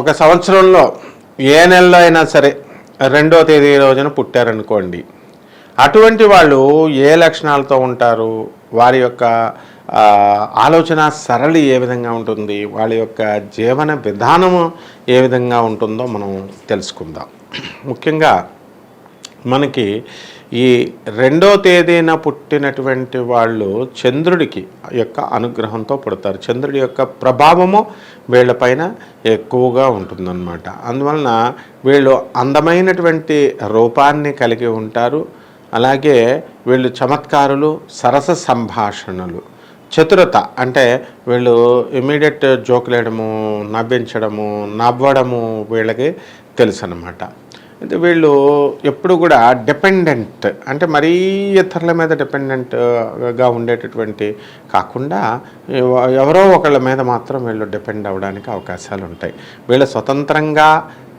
ఒక సంవత్సరంలో ఏ నెలలో అయినా సరే రెండో తేదీ రోజున పుట్టారనుకోండి. అటువంటి వాళ్ళు ఏ లక్షణాలతో ఉంటారు? వారి యొక్క ఆలోచన సరళి ఏ విధంగా ఉంటుంది? వాళ్ళ యొక్క జీవన విధానము ఏ విధంగా ఉంటుందో మనం తెలుసుకుందాం. ముఖ్యంగా మనకి ఈ రెండో తేదీన పుట్టినటువంటి వాళ్ళు చంద్రుడికి యొక్క అనుగ్రహంతో పుడతారు. చంద్రుడి యొక్క ప్రభావము వీళ్ళపైన ఎక్కువగా ఉంటుందన్నమాట. అందువలన వీళ్ళు అందమైనటువంటి రూపాన్ని కలిగి ఉంటారు. అలాగే వీళ్ళు చమత్కారులు సరస సంభాషణలు. చతురత అంటే వీళ్ళు ఇమీడియట్ జోకులేయడము నవ్వించడము నవ్వడము వీళ్ళకి తెలుసు అనమాట అయితే వీళ్ళు ఎప్పుడు కూడా డిపెండెంట్ అంటే మరీ ఇతరుల మీద డిపెండెంట్గా ఉండేటటువంటి కాకుండా ఎవరో ఒకళ్ళ మీద మాత్రం వీళ్ళు డిపెండ్ అవ్వడానికి అవకాశాలు ఉంటాయి. వీళ్ళు స్వతంత్రంగా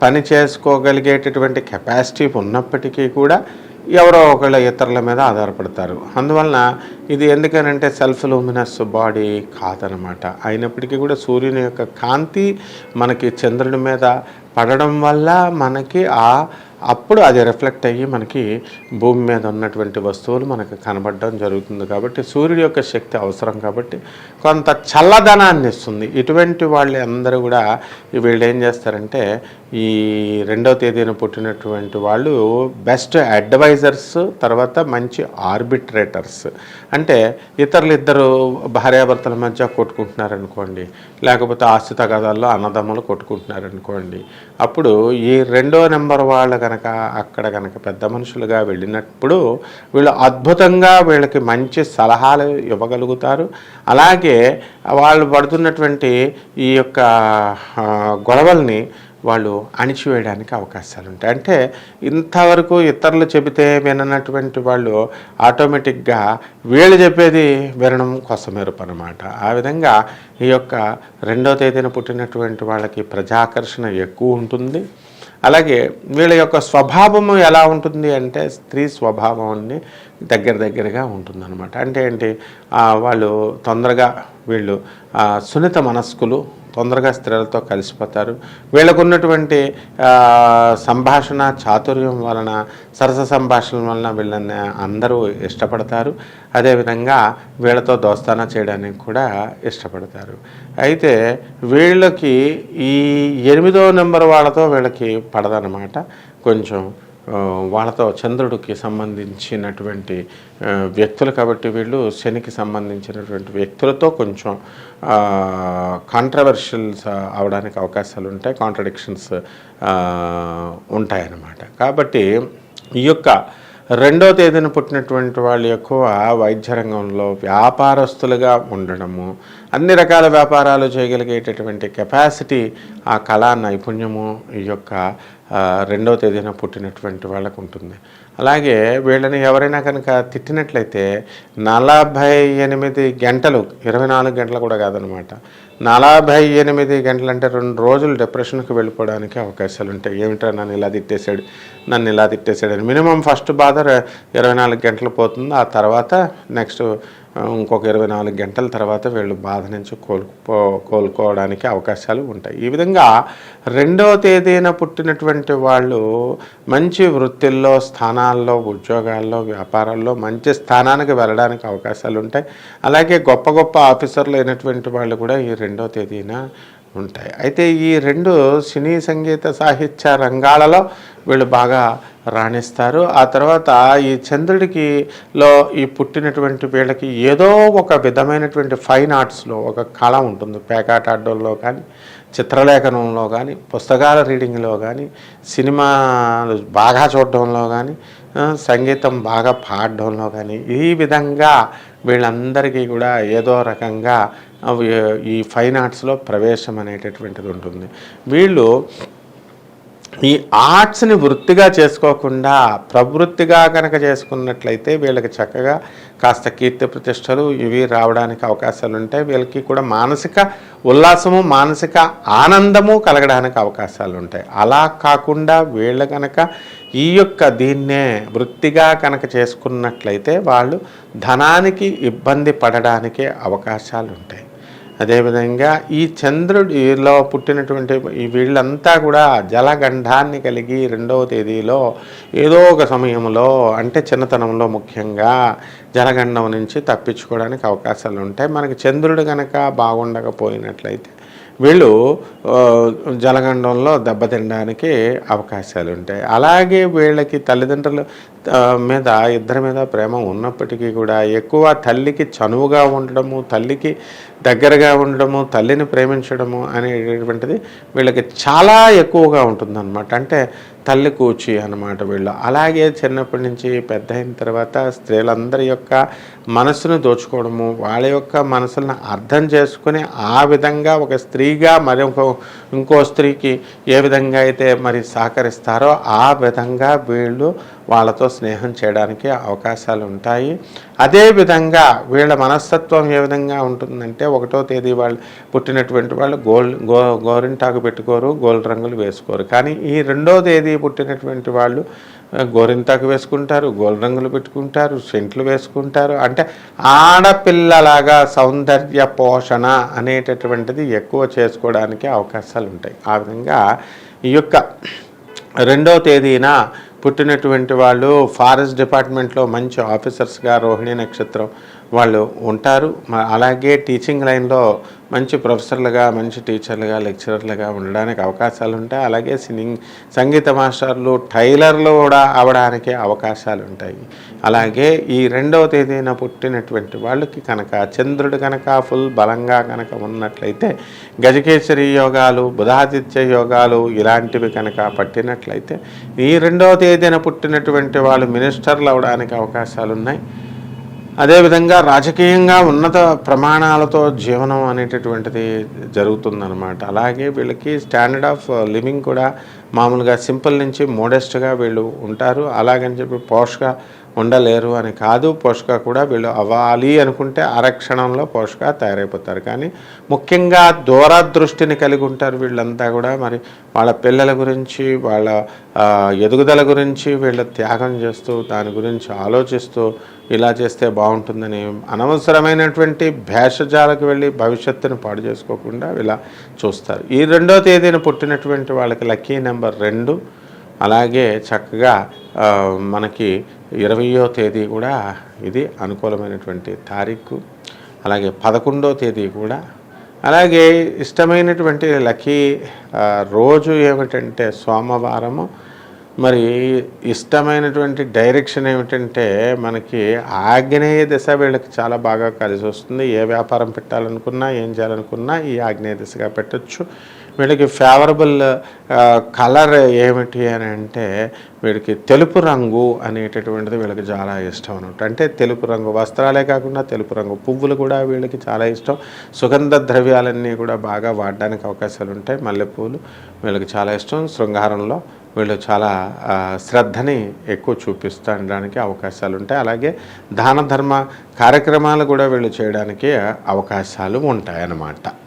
పని చేసుకోగలిగేటటువంటి కెపాసిటీ ఉన్నప్పటికీ కూడా ఎవరో ఒకళ్ళ ఇతరుల మీద ఆధారపడతారు. అందువలన ఇది ఎందుకనంటే సెల్ఫ్ లూమినస్ బాడీ కాదనమాట. అయినప్పటికీ కూడా సూర్యుని యొక్క కాంతి మనకి చంద్రుడి మీద పడడం వల్ల మనకి ఆ అప్పుడు అది రిఫ్లెక్ట్ అయ్యి మనకి భూమి మీద ఉన్నటువంటి వస్తువులు మనకు కనబడడం జరుగుతుంది కాబట్టి సూర్యుడి యొక్క శక్తి అవసరం కాబట్టి కొంత చల్లదనాన్ని ఇస్తుంది. ఇటువంటి వాళ్ళు అందరూ కూడా వీళ్ళు ఏం చేస్తారంటే ఈ రెండో తేదీన పుట్టినటువంటి వాళ్ళు బెస్ట్ అడ్వైజర్స్ తర్వాత మంచి ఆర్బిట్రేటర్స్. అంటే ఇతరులు ఇద్దరు భార్యాభర్తల మధ్య కొట్టుకుంటున్నారనుకోండి లేకపోతే ఆస్తి తగాదాల్లో అన్నదమ్ములు కొట్టుకుంటున్నారనుకోండి అప్పుడు ఈ రెండో నెంబర్ వాళ్ళు కనుక అక్కడ కనుక పెద్ద మనుషులుగా వెళ్ళినప్పుడు వీళ్ళు అద్భుతంగా వీళ్ళకి మంచి సలహాలు ఇవ్వగలుగుతారు. అలాగే వాళ్ళు పడుతున్నటువంటి ఈ యొక్క గొడవల్ని వాళ్ళు అణిచివేయడానికి అవకాశాలు ఉంటాయి. అంటే ఇంతవరకు ఇతరులు చెబితే విననటువంటి వాళ్ళు ఆటోమేటిక్గా వీళ్ళు చెప్పేది వినడం కోసమేరపు అనమాట ఆ విధంగా ఈ యొక్క రెండో తేదీన పుట్టినటువంటి వాళ్ళకి ప్రజాకర్షణ ఎక్కువ ఉంటుంది. అలాగే వీళ్ళ యొక్క స్వభావము ఎలా ఉంటుంది అంటే స్త్రీ స్వభావాన్ని దగ్గర దగ్గరగా ఉంటుందన్నమాట. అంటే ఏంటి? వాళ్ళు తొందరగా వీళ్ళు సున్నిత మనస్కులు తొందరగా స్త్రీలతో కలిసిపోతారు. వీళ్ళకున్నటువంటి సంభాషణ చాతుర్యం వలన సరస సంభాషణ వలన వీళ్ళని అందరూ ఇష్టపడతారు. అదేవిధంగా వీళ్ళతో దోస్తానా చేయడానికి కూడా ఇష్టపడతారు. అయితే వీళ్ళకి ఈ ఎనిమిదో నెంబర్ వాళ్ళతో వీళ్ళకి పడదనమాట కొంచెం వాళ్ళతో చంద్రుడికి సంబంధించినటువంటి వ్యక్తులు కాబట్టి వీళ్ళు శనికి సంబంధించినటువంటి వ్యక్తులతో కొంచెం కాంట్రవర్షియల్స్ అవడానికి అవకాశాలు ఉంటాయి కాంట్రడిక్షన్స్ ఉంటాయన్నమాట. కాబట్టి ఈ యొక్క రెండో తేదీన పుట్టినటువంటి వాళ్ళు ఎక్కువ వైద్య రంగంలో వ్యాపారస్తులుగా ఉండడము అన్ని రకాల వ్యాపారాలు చేయగలిగేటటువంటి కెపాసిటీ ఆ కళా నైపుణ్యము ఈ యొక్క రెండవ తేదీన పుట్టినటువంటి వాళ్ళకు ఉంటుంది అలాగే వీళ్ళని ఎవరైనా కనుక తిట్టినట్లయితే నలభై ఎనిమిది గంటలు ఇరవై నాలుగు గంటలు కూడా కాదనమాట. నలభై ఎనిమిది గంటలు అంటే రెండు రోజులు డిప్రెషన్కి వెళ్ళిపోవడానికి అవకాశాలు ఉంటాయి ఏమిటో నన్ను ఇలా తిట్టేశాడు నన్ను ఇలా తిట్టేశాడు అని మినిమం ఫస్ట్ బాధ ఇరవై నాలుగు గంటలు పోతుంది. ఆ తర్వాత నెక్స్ట్ ఇంకొక ఇరవై నాలుగు గంటల తర్వాత వీళ్ళు బాధ నుంచి కోలుకో కోలుకోవడానికి అవకాశాలు ఉంటాయి. ఈ విధంగా రెండవ తేదీన పుట్టినటువంటి వాళ్ళు మంచి వృత్తిల్లో స్థానాల్లో ఉద్యోగాల్లో వ్యాపారాల్లో మంచి స్థానానికి వెళ్ళడానికి అవకాశాలు ఉంటాయి. అలాగే గొప్ప గొప్ప ఆఫీసర్లు అయినటువంటి వాళ్ళు కూడా ఈ రెండవ తేదీన ఉంటాయి. అయితే ఈ రెండు సినీ సంగీత సాహిత్య రంగాలలో వీళ్ళు బాగా రాణిస్తారు. ఆ తర్వాత ఈ చంద్రుడికి లో ఈ పుట్టినటువంటి వీళ్ళకి ఏదో ఒక విధమైనటువంటి ఫైన్ ఆర్ట్స్లో ఒక కళ ఉంటుంది. పేకాట ఆడడంలో కానీ చిత్రలేఖనంలో కానీ పుస్తకాల రీడింగ్లో కానీ సినిమాలు బాగా చూడడంలో కానీ సంగీతం బాగా పాడడంలో కానీ ఈ విధంగా వీళ్ళందరికీ కూడా ఏదో రకంగా ఈ ఫైన్ ఆర్ట్స్లో ప్రవేశం అనేటటువంటిది ఉంటుంది. వీళ్ళు ఈ ఆర్ట్స్ని వృత్తిగా చేసుకోకుండా ప్రవృత్తిగా కనుక చేసుకున్నట్లయితే వీళ్ళకి చక్కగా కాస్త కీర్తి ప్రతిష్టలు ఇవి రావడానికి అవకాశాలు ఉంటాయి. వీళ్ళకి కూడా మానసిక ఉల్లాసము మానసిక ఆనందము కలగడానికి అవకాశాలు ఉంటాయి. అలా కాకుండా వీళ్ళ కనుక ఈ యొక్క దీన్నే వృత్తిగా కనుక చేసుకున్నట్లయితే వాళ్ళు ధనానికి ఇబ్బంది పడడానికి అవకాశాలు ఉంటాయి. అదేవిధంగా ఈ చంద్రుడిలో పుట్టినటువంటి ఈ వీళ్ళంతా కూడా జలగంధాన్ని కలిగి రెండవ తేదీలో ఏదో ఒక సమయంలో అంటే చిన్నతనంలో ముఖ్యంగా జలగండం నుంచి తప్పించుకోవడానికి అవకాశాలు ఉంటాయి మనకి చంద్రుడు కనుక బాగుండకపోయినట్లయితే వీళ్ళు జలగండంలో దెబ్బతినడానికి అవకాశాలు ఉంటాయి అలాగే వీళ్ళకి తల్లిదండ్రుల మీద ఇద్దరి మీద ప్రేమ ఉన్నప్పటికీ కూడా ఎక్కువ తల్లికి చనువుగా ఉండడము తల్లికి దగ్గరగా ఉండడము తల్లిని ప్రేమించడము అనేటటువంటిది వీళ్ళకి చాలా ఎక్కువగా ఉంటుందన్నమాట. అంటే తల్లి కూచి అనమాట వీళ్ళు. అలాగే చిన్నప్పటి నుంచి పెద్ద అయిన తర్వాత స్త్రీలందరి యొక్క మనసును దోచుకోవడము వాళ్ళ యొక్క మనసులను అర్థం చేసుకుని ఆ విధంగా ఒక స్త్రీగా మరి ఇంకో స్త్రీకి ఏ విధంగా అయితే మరి సహకరిస్తారో ఆ విధంగా వీళ్ళు వాళ్ళతో స్నేహం చేయడానికి అవకాశాలు ఉంటాయి అదేవిధంగా వీళ్ళ మనస్తత్వం ఏ విధంగా ఉంటుందంటే ఒకటో తేదీ వాళ్ళు పుట్టినటువంటి వాళ్ళు గోల్డ్ గో గోరింటాకు పెట్టుకోరు గోల్డ్ రంగులు వేసుకోరు. కానీ ఈ రెండో తేదీ పుట్టినటువంటి వాళ్ళు గోరింటాకు వేసుకుంటారు గోల్డ్ రంగులు పెట్టుకుంటారు సెంట్లు వేసుకుంటారు. అంటే ఆడపిల్లలాగా సౌందర్య పోషణ అనేటటువంటిది ఎక్కువ చేసుకోవడానికి అవకాశాలు ఉంటాయి ఆ విధంగా ఈ యొక్క రెండో తేదీన పుట్టినటువంటి వాళ్ళు ఫారెస్ట్ డిపార్ట్మెంట్లో మంచి ఆఫీసర్స్గా రోహిణి నక్షత్రం వాళ్ళు ఉంటారు. అలాగే టీచింగ్ లైన్లో మంచి ప్రొఫెసర్లుగా మంచి టీచర్లుగా లెక్చరర్లుగా ఉండడానికి అవకాశాలు ఉంటాయి అలాగే సింగింగ్ సంగీత మాస్టర్లు టైలర్లు కూడా అవడానికి అవకాశాలు ఉంటాయి అలాగే ఈ రెండవ తేదీన పుట్టినటువంటి వాళ్ళకి కనుక చంద్రుడు కనుక ఫుల్ బలంగా కనుక ఉన్నట్లయితే గజకేశ్వరి యోగాలు బుధాదిత్య యోగాలు ఇలాంటివి కనుక పట్టినట్లయితే ఈ రెండవ తేదీన పుట్టినటువంటి వాళ్ళు మినిస్టర్లు అవడానికి అవకాశాలు ఉన్నాయి అదేవిధంగా రాజకీయంగా ఉన్నత ప్రమాణాలతో జీవనం అనేటటువంటిది జరుగుతుందన్నమాట. అలాగే వీళ్ళకి స్టాండర్డ్ ఆఫ్ లివింగ్ కూడా మామూలుగా సింపుల్ నుంచి మోడెస్ట్గా వీళ్ళు ఉంటారు. అలాగని చెప్పి పోషగా ఉండలేరు అని కాదు. పోషక కూడా వీళ్ళు అవ్వాలి అనుకుంటే అరక్షణంలో పోషక తయారైపోతారు. కానీ ముఖ్యంగా దూరదృష్టిని కలిగి ఉంటారు వీళ్ళంతా కూడా. మరి వాళ్ళ పిల్లల గురించి వాళ్ళ ఎదుగుదల గురించి వీళ్ళ త్యాగం చేస్తూ దాని గురించి ఆలోచిస్తూ ఇలా చేస్తే బాగుంటుందని అనవసరమైనటువంటి భేషజాలకు వెళ్ళి భవిష్యత్తును పాడు చేసుకోకుండా ఇలా చూస్తారు. ఈ రెండో తేదీన పుట్టినటువంటి వాళ్ళకి లక్కీ నెంబర్ రెండు. అలాగే చక్కగా మనకి ఇరవయో తేదీ కూడా ఇది అనుకూలమైనటువంటి తారీఖు. అలాగే పదకొండో తేదీ కూడా. అలాగే ఇష్టమైనటువంటి లక్కీ రోజు ఏమిటంటే సోమవారము. మరి ఇష్టమైనటువంటి డైరెక్షన్ ఏమిటంటే మనకి ఆగ్నేయ దశ వీళ్ళకి చాలా బాగా కలిసి వస్తుంది. ఏ వ్యాపారం పెట్టాలనుకున్నా ఏం చేయాలనుకున్నా ఈ ఆగ్నేయ దిశగా పెట్టచ్చు. వీళ్ళకి ఫేవరబుల్ కలర్ ఏమిటి అని అంటే వీడికి తెలుపు రంగు అనేటటువంటిది వీళ్ళకి చాలా ఇష్టం అనమాట అంటే తెలుపు రంగు వస్త్రాలే కాకుండా తెలుపు రంగు పువ్వులు కూడా వీళ్ళకి చాలా ఇష్టం. సుగంధ ద్రవ్యాలన్నీ కూడా బాగా వాడడానికి అవకాశాలు ఉంటాయి మల్లెపూలు వీళ్ళకి చాలా ఇష్టం. శృంగారంలో వీళ్ళు చాలా శ్రద్ధని ఎక్కువ చూపిస్తడానికి అవకాశాలు ఉంటాయి అలాగే దాన ధర్మ కార్యక్రమాలు కూడా వీళ్ళు చేయడానికి అవకాశాలు ఉంటాయి అన్నమాట